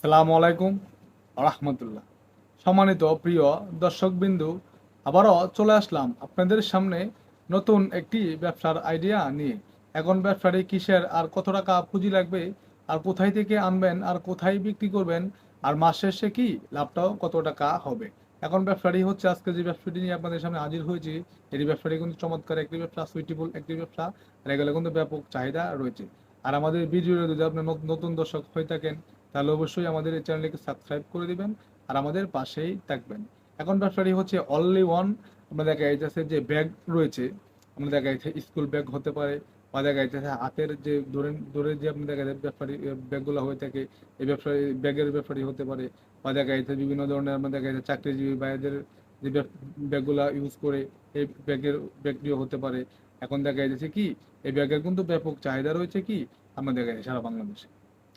সালামু আলাইকুম রহমতুল্লাহ। সম্মানিত প্রিয় দর্শকবিন্দু, আবারও চলে আসলাম আপনাদের সামনে নতুন একটি ব্যবসার আইডিয়া নিয়ে। এখন ব্যবসাটি কিসের, আর কত টাকা পুঁজি লাগবে, আর কোথায় থেকে আনবেন, আর কোথায় বিক্রি করবেন, আর মাস শেষে কি লাভটাও কত টাকা হবে? এখন ব্যবসাটি হচ্ছে, আজকে যে ব্যবসাটি নিয়ে আপনাদের সামনে হাজির হয়েছি, এটি ব্যবসাটি কিন্তু চমৎকার, একটি ব্যবসা সুইটেবল একটি ব্যবসা, আর এগুলো কিন্তু ব্যাপক চাহিদা রয়েছে। আর আমাদের ভিডিও যদি আপনি নতুন দর্শক হয়ে থাকেন তাহলে অবশ্যই আমাদের এই চ্যানেলটিকে সাবস্ক্রাইব করে দিবেন আর আমাদের পাশেই থাকবেন। এখন ব্যবসাটি হচ্ছে অনলি ওয়ান আমরা দেখা যাইতেছে যে ব্যাগ রয়েছে, আমরা দেখা যাচ্ছে স্কুল ব্যাগ হতে পারে বা দেখা যাচ্ছে হাতের যে ধরেন, ধরে যে আপনি দেখা যায় ব্যাপারি ব্যাগগুলো হয়ে থাকে, এই ব্যবসা ব্যাগের ব্যাপারই হতে পারে বা দেখা যাচ্ছে বিভিন্ন ধরনের আমরা দেখা যাচ্ছে চাকরিজীবী ভাইদের যে ব্যাগগুলো ইউজ করে এই ব্যাগের ব্যাগটিও হতে পারে। এখন দেখা যাচ্ছে কি, এই ব্যাগের কিন্তু ব্যাপক চাহিদা রয়েছে কি, আমরা দেখা যায় সারা বাংলাদেশে।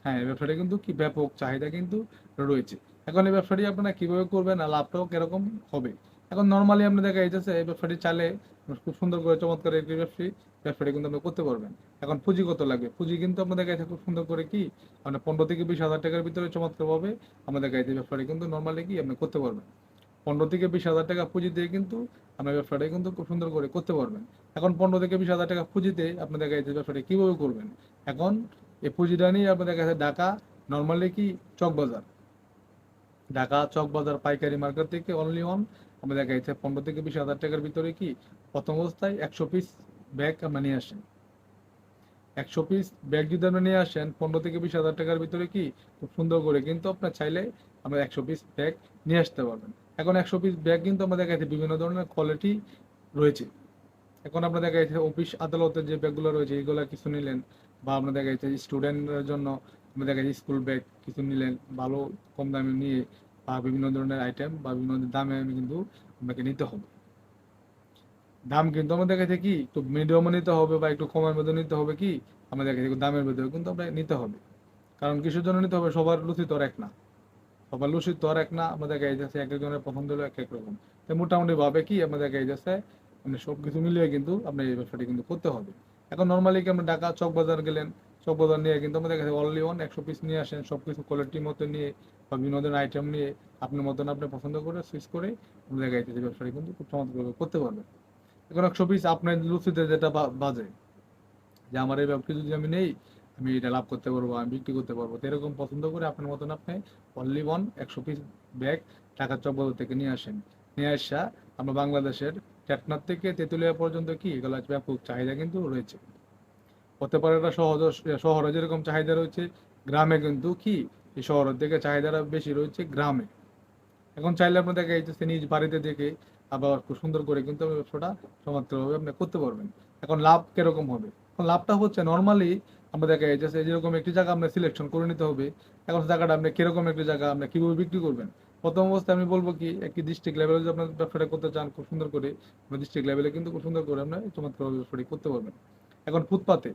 হ্যাঁ এই ব্যবসাটা কিন্তু কি ব্যাপক চাহিদা কিন্তু রয়েছে। এখন এই ব্যবসাটি আপনারা কীভাবে করবেন আর লাভটাও কীরকম হবে? এখন নর্মালি আপনি দেখা যাচ্ছে এই ব্যবসাটি চালে খুব সুন্দর করে চমৎকার একটি ব্যবসায়ী, ব্যবসাটি কিন্তু আপনি করতে পারবেন। এখন পুঁজি কত লাগবে? পুঁজি কিন্তু আপনাদের কাছে খুব সুন্দর করে কি আপনার পনেরো থেকে বিশ হাজার টাকার ভিতরে চমৎকার ভাবে আমাদের কাছে ব্যবসাটি কিন্তু নর্মালি কি আপনি করতে পারবেন। পনেরো থেকে বিশ হাজার টাকা পুঁজি দিয়ে কিন্তু আপনার ব্যবসাটা কিন্তু খুব সুন্দর করে করতে পারবেন। এখন পনেরো থেকে বিশ হাজার টাকা পুঁজিতে আপনাদের কাছে ব্যবসাটা কীভাবে করবেন? এখন এই পুঁজিটা নিয়ে আপনাদের কাছে ঢাকা নর্মালি কি চকবাজার ঢাকা চকবাজার পাইকারি মার্কেট থেকে অনলি অন আমাদের কাছে পনেরো থেকে বিশ হাজার টাকার ভিতরে কি প্রথম অবস্থায় একশো পিস ব্যাগ আমরা নিয়ে আসেন। একশো পিস ব্যাগ যদি আপনি নিয়ে আসেন, পনেরো থেকে বিশ হাজার টাকার ভিতরে কি খুব সুন্দর করে কিন্তু আপনার চাইলে আমরা একশো পিস ব্যাগ নিয়ে আসতে পারবেন। এখন একশো পিস ব্যাগ কিন্তু আমাদের কাছে বিভিন্ন ধরনের কোয়ালিটি রয়েছে। এখন আপনার দেখা যাচ্ছে অফিস আদালতের যে ব্যাগগুলো রয়েছে, এগুলো কিছু নিলেন বা আপনার দেখা যাচ্ছে স্টুডেন্টের জন্য আপনার দেখা যাচ্ছে স্কুল ব্যাগ কিছু নিলেন, ভালো কম দামে নিয়ে বা বিভিন্ন ধরনের আইটেম বা বিভিন্ন দামে কিন্তু আপনাকে নিতে হবে। দাম কিন্তু আমাদের কাছে কি, একটু মিডিয়ামে নিতে হবে বা একটু কমের মধ্যে নিতে হবে কি আমাদের কাছে দামের মধ্যে কিন্তু আমরা নিতে হবে। কারণ কিসের জন্য নিতে হবে? সবার লুচি তো এক না। সবার লুচি তো এক না আমাদের কাছে এক একজনের পছন্দ হলো এক এক রকম। তো মোটামুটি ভাবে কি আমাদের কাছে মানে সব কিছু মিলিয়ে কিন্তু আপনার এই ব্যবসাটি কিন্তু করতে হবে। এখন নর্মালি কি আমরা ঢাকা চক বাজার গেলেন, চক বাজার নিয়ে কিন্তু আমাদের কাছে অনলি ওয়ান একশো পিস নিয়ে আসেন সব কিছু কোয়ালিটির মতো নিয়ে বা ধরনের আইটেম নিয়ে আপনার মতন আপনি পছন্দ করে সুইচ করে আমাদের কাছে এই ব্যবসাটি কিন্তু খুব চমৎকারভাবে করতে পারবেন। এখন একশো পিস আপনার লুচিতে যেটা বাজে, যে আমার এই ব্যবসা যদি আমি নেই, আমি এটা লাভ করতে পারব, আমি বিক্রি করতে পারব এরকম পছন্দ করে আপনার মতন আপনি অনলি ওয়ান একশো পিস ব্যাগ ঢাকা চকবাজার থেকে নিয়ে আসেন। নিয়ে আসা আমরা বাংলাদেশের টেকনাথ থেকে তেঁতুলিয়া পর্যন্ত কি এগুলো ব্যাপক চাহিদা কিন্তু রয়েছে। হতে পারে এটা সহজ, শহরে যেরকম চাহিদা রয়েছে, গ্রামে কিন্তু কি এই শহরের থেকে চাহিদাটা বেশি রয়েছে গ্রামে। এখন চাইলে আপনি দেখা যাচ্ছে নিজ বাড়িতে দেখে আবার খুব সুন্দর করে কিন্তু ব্যবসাটা চমৎকারভাবে আপনি করতে পারবেন। এখন লাভ কীরকম হবে? এখন লাভটা হচ্ছে নর্মালি আমরা দেখা যাচ্ছে যেরকম একটি জায়গা আপনার সিলেকশন করে নিতে হবে, এখন জায়গাটা আপনি কীরকম একটি জায়গা আপনি কীভাবে বিক্রি করবেন? প্রথম অবস্থায় আমি বলব কি একটি ডিস্ট্রিক্ট লেভেলে যদি আপনার ব্যবসাটা করতে চান, খুব সুন্দর করে ডিস্ট্রিক্ট লেভেলে কিন্তু খুব সুন্দর করে আপনার চমৎকারভাবে ব্যবসাটি করতে পারবেন। এখন ফুটপাতে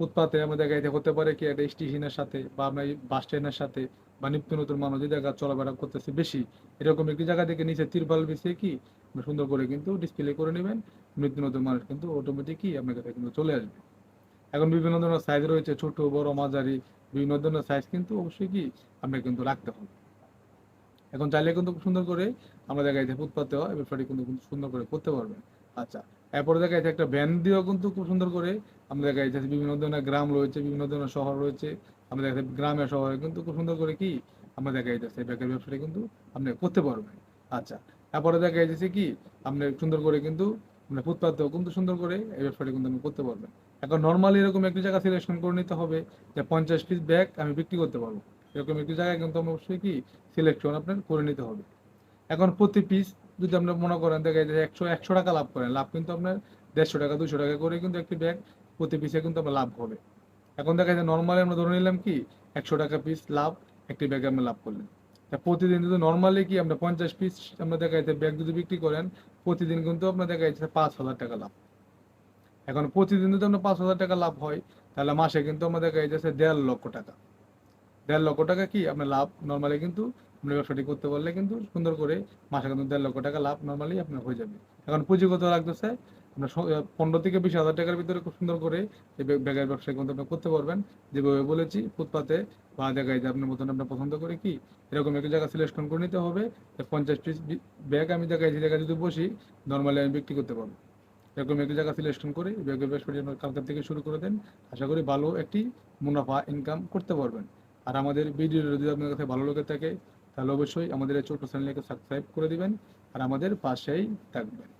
ফুটপাতে আমাদের গাড়িতে হতে পারে কি, একটা স্টেশনের সাথে, বা আপনার বাস স্ট্যান্ডের সাথে, বা নিত্য নতুন মানুষ যে জায়গা চলাফেরা করতেছে বেশি, এরকম একটি জায়গা থেকে নিচে তিরপাল বিছিয়ে কি সুন্দর করে কিন্তু ডিসপ্লে করে নেবেন, নিত্য নতুন মানুষ কিন্তু অটোমেটিকই আপনার কাছে কিন্তু চলে আসবে। এখন বিভিন্ন ধরনের সাইজ রয়েছে, ছোট, বড়, মাঝারি, বিভিন্ন ধরনের সাইজ কিন্তু অবশ্যই কি, আপনাকে কিন্তু রাখতে হবে। এখন চাইলে কিন্তু সুন্দর করে আমরা দেখা যাচ্ছে ফুটপাতেও এই ব্যবসাটি কিন্তু সুন্দর করে করতে পারবেন। আচ্ছা এরপরে দেখা যাচ্ছে একটা ভ্যান দিয়েও কিন্তু খুব সুন্দর করে আমরা দেখা যাচ্ছে বিভিন্ন ধরনের গ্রাম রয়েছে, বিভিন্ন ধরনের শহর রয়েছে। আমরা দেখা যাচ্ছে গ্রামে, শহরে কিন্তু খুব সুন্দর করে কি আমরা দেখা যাচ্ছে ব্যাগের ব্যবসাটি কিন্তু আপনি করতে পারবেন। আচ্ছা তারপরে দেখা যাচ্ছে কি আপনি সুন্দর করে কিন্তু মানে ফুটপাতেও কিন্তু সুন্দর করে এই ব্যবসাটি কিন্তু আপনি করতে পারবেন। এখন নর্মালি এরকম একটি জায়গা সিলেকশন করে নিতে হবে যে পঞ্চাশ পিস ব্যাগ আমি বিক্রি করতে পারব। এরকম একটি জায়গায় কিন্তু অবশ্যই কি সিলেকশন আপনার করে নিতে হবে। এখন প্রতি পিস যদি আপনার মনে করেন দেখা যায় একশো একশো টাকা লাভ করেন, লাভ কিন্তু আপনার দেড়শো টাকা দুশো টাকা করে কিন্তু একটি ব্যাগ প্রতি পিসে কিন্তু আপনার লাভ হবে। এখন দেখা যায় নর্মালি আমরা ধরে নিলাম কি একশো টাকা পিস লাভ, একটি ব্যাগে আমরা লাভ করলেন প্রতিদিন যদি নর্মালি কি আমরা পঞ্চাশ পিস আমরা দেখা যাচ্ছে ব্যাগ যদি বিক্রি করেন, প্রতিদিন কিন্তু আপনার দেখা যাচ্ছে পাঁচ হাজার টাকা লাভ। এখন প্রতিদিন যদি আপনার পাঁচ হাজার টাকা লাভ হয়, তাহলে মাসে কিন্তু আমাদের দেখা যাচ্ছে দেড় লক্ষ টাকা। দেড় লক্ষ টাকা কি আপনার লাভ নর্মালি কিন্তু আপনি ব্যবসাটি করতে পারলে কিন্তু সুন্দর করে মাসে কিন্তু দেড় লক্ষ টাকা লাভ নর্মালি আপনার হয়ে যাবে। এখন পুঁজিগত লাগতেছে, আপনার পনেরো থেকে বিশ হাজার টাকার ভিতরে খুব সুন্দর করে এই ব্যাগের ব্যবসা কিন্তু আপনি করতে পারবেন। যেভাবে বলেছি, ফুটপাতে বা জায়গায় যে আপনার মতন আপনার পছন্দ করে কি, এরকম একটা জায়গা সিলেকশন করে নিতে হবে। পঞ্চাশ পিস ব্যাগ আমি জায়গায়, যে জায়গায় যদি বসি নর্মালি আমি বিক্রি করতে পারব। এরকম একটি জায়গা সিলেকশন করে ব্যাগের আপনার কালকার থেকে শুরু করে দেন। আশা করি ভালো একটি মুনাফা ইনকাম করতে পারবেন। আর আমাদের ভিডিও যদি আপনার কাছে ভালো লেগে থাকে, তাহলে অবশ্যই আমাদের এই চ্যানেলকে সাবস্ক্রাইব করে দিবেন আর আমাদের পাশেই থাকবেন।